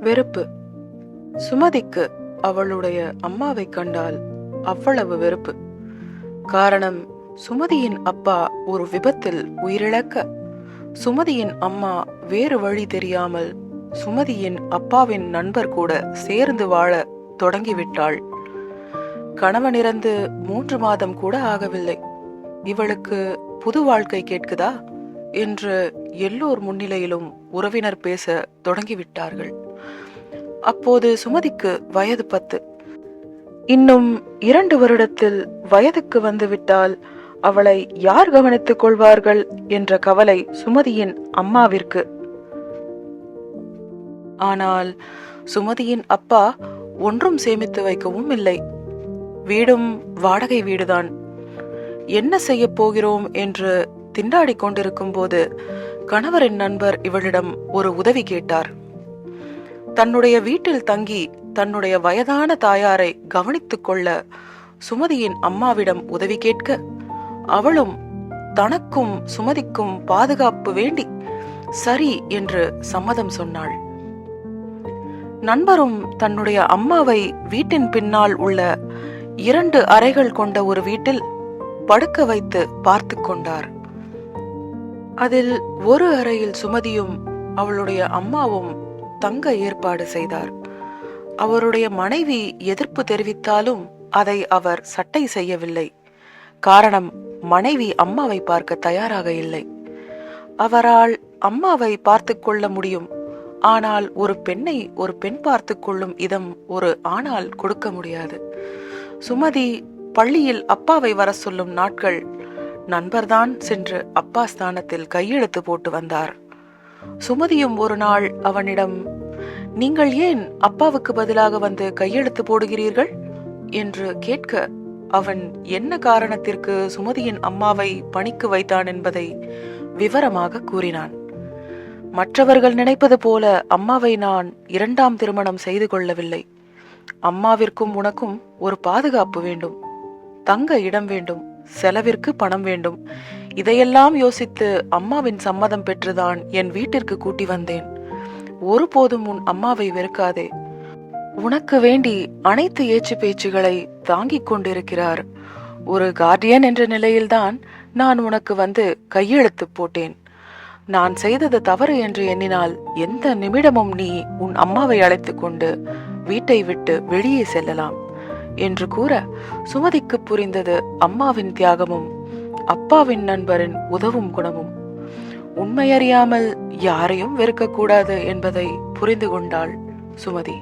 வெறுப்பு. சுமதிக்கு அவளுடைய அம்மாவை கண்டால் அவ்வளவு வெறுப்பு. காரணம் சுமதியின் அப்பா ஒரு விபத்தில் உயிரிழக்க. சுமதியின் அம்மா வேறு வழி தெரியாமல் சுமதியின் அப்பாவின் நண்பர் கூட சேர்ந்து வாழ தொடங்கிவிட்டாள். கணவனிறந்து மூன்று மாதம் கூட ஆகவில்லை. இவளுக்கு புது வாழ்க்கை கேட்குதா? என்று எல்லோர் முன்னிலையிலும் உறவினர் பேச தொடங்கிவிட்டார்கள். அப்போது சுமதிக்கு வயது பத்து. இன்னும் இரண்டு வருடத்தில் வயதுக்கு வந்துவிட்டால் அவளை யார் கவனித்துக் கொள்வார்கள் என்ற கவலை சுமதியின் அம்மாவிற்கு. ஆனால் சுமதியின் அப்பா ஒன்றும் சேமித்து வைக்கவும் இல்லை. வீடும் வாடகை வீடுதான். என்ன செய்ய போகிறோம் என்று திண்டாடிக் கொண்டிருக்கும் போது கணவரின் நண்பர் இவளிடம் ஒரு உதவி கேட்டார். தன்னுடைய வீட்டில் தங்கி தன்னுடைய வயதான தாயாரை கவனித்துக் கொள்ள சுமதியின் அம்மாவிடம் உதவி கேட்க அவளும் தனக்கும் சுமதிக்கும் பாதுகாப்பு வேண்டி சரி என்று சம்மதம் சொன்னாள். நண்பரும் தன்னுடைய அம்மாவை வீட்டின் பின்னால் உள்ள இரண்டு அறைகள் கொண்ட ஒரு வீட்டில் படுக்க வைத்து பார்த்து கொண்டார். அதில் ஒரு அறையில் சுமதியும் அவளுடைய அம்மாவும் தங்க ஏற்பாடு செய்தார். அவருடைய மனைவி எதிர்ப்பு தெரிவித்தாலும் அதை அவர் சட்டை செய்யவில்லை. காரணம் மனைவி அம்மாவை பார்க்க தயாராக இல்லை. அவரால் அம்மாவை பார்த்து கொள்ள முடியும். ஆனால் ஒரு பெண்ணை ஒரு பெண் பார்த்து கொள்ளும் இதம் ஒரு ஆணால் கொடுக்க முடியாது. சுமதி பள்ளியில் அப்பாவை வர சொல்லும் நாட்கள் நண்பர்தான் சென்று அப்பா ஸ்தானத்தில் கையெழுத்து போட்டு வந்தார். சுமதியும் ஒரு நாள் அவனிடம் நீங்கள் ஏன் அப்பாவுக்கு பதிலாக வந்து கையெழுத்து போடுகிறீர்கள்? என்று கேட்க அவன் என்ன காரணத்திற்கு சுமதியின் அம்மாவை பணிக்கு வைத்தான் என்பதை விவரமாக கூறினான். மற்றவர்கள் நினைப்பது போல அம்மாவை நான் இரண்டாம் திருமணம் செய்து கொள்ளவில்லை. அம்மாவிற்கும் உனக்கும் ஒரு பாதுகாப்பு வேண்டும். தங்க இடம் வேண்டும். செலவிற்கு பணம் வேண்டும். இதையெல்லாம் யோசித்து அம்மாவின் சம்மதம் பெற்றுதான் என் வீட்டிற்கு கூட்டி வந்தேன். ஒருபோதும் உன் அம்மாவை வெறுக்காதே. உனக்கு வேண்டி அனைத்து ஏச்சு பேச்சுகளை தாங்கிக் கொண்டிருக்கிறார். ஒரு கார்டியன் என்ற நிலையில்தான் நான் உனக்கு வந்து கையெழுத்து போட்டேன். நான் செய்தது தவறு என்று எண்ணினால் எந்த நிமிடமும் நீ உன் அம்மாவை அழைத்து கொண்டு வீட்டை விட்டு வெளியே செல்லலாம். என்று கூற சுமதிக்கு புரிந்தது அம்மாவின் தியாகமும் அப்பாவின் நண்பரின் உதவும் குணமும். உண்மையறியாமல் யாரையும் வெறுக்கக்கூடாது என்பதை புரிந்து கொண்டாள் சுமதி.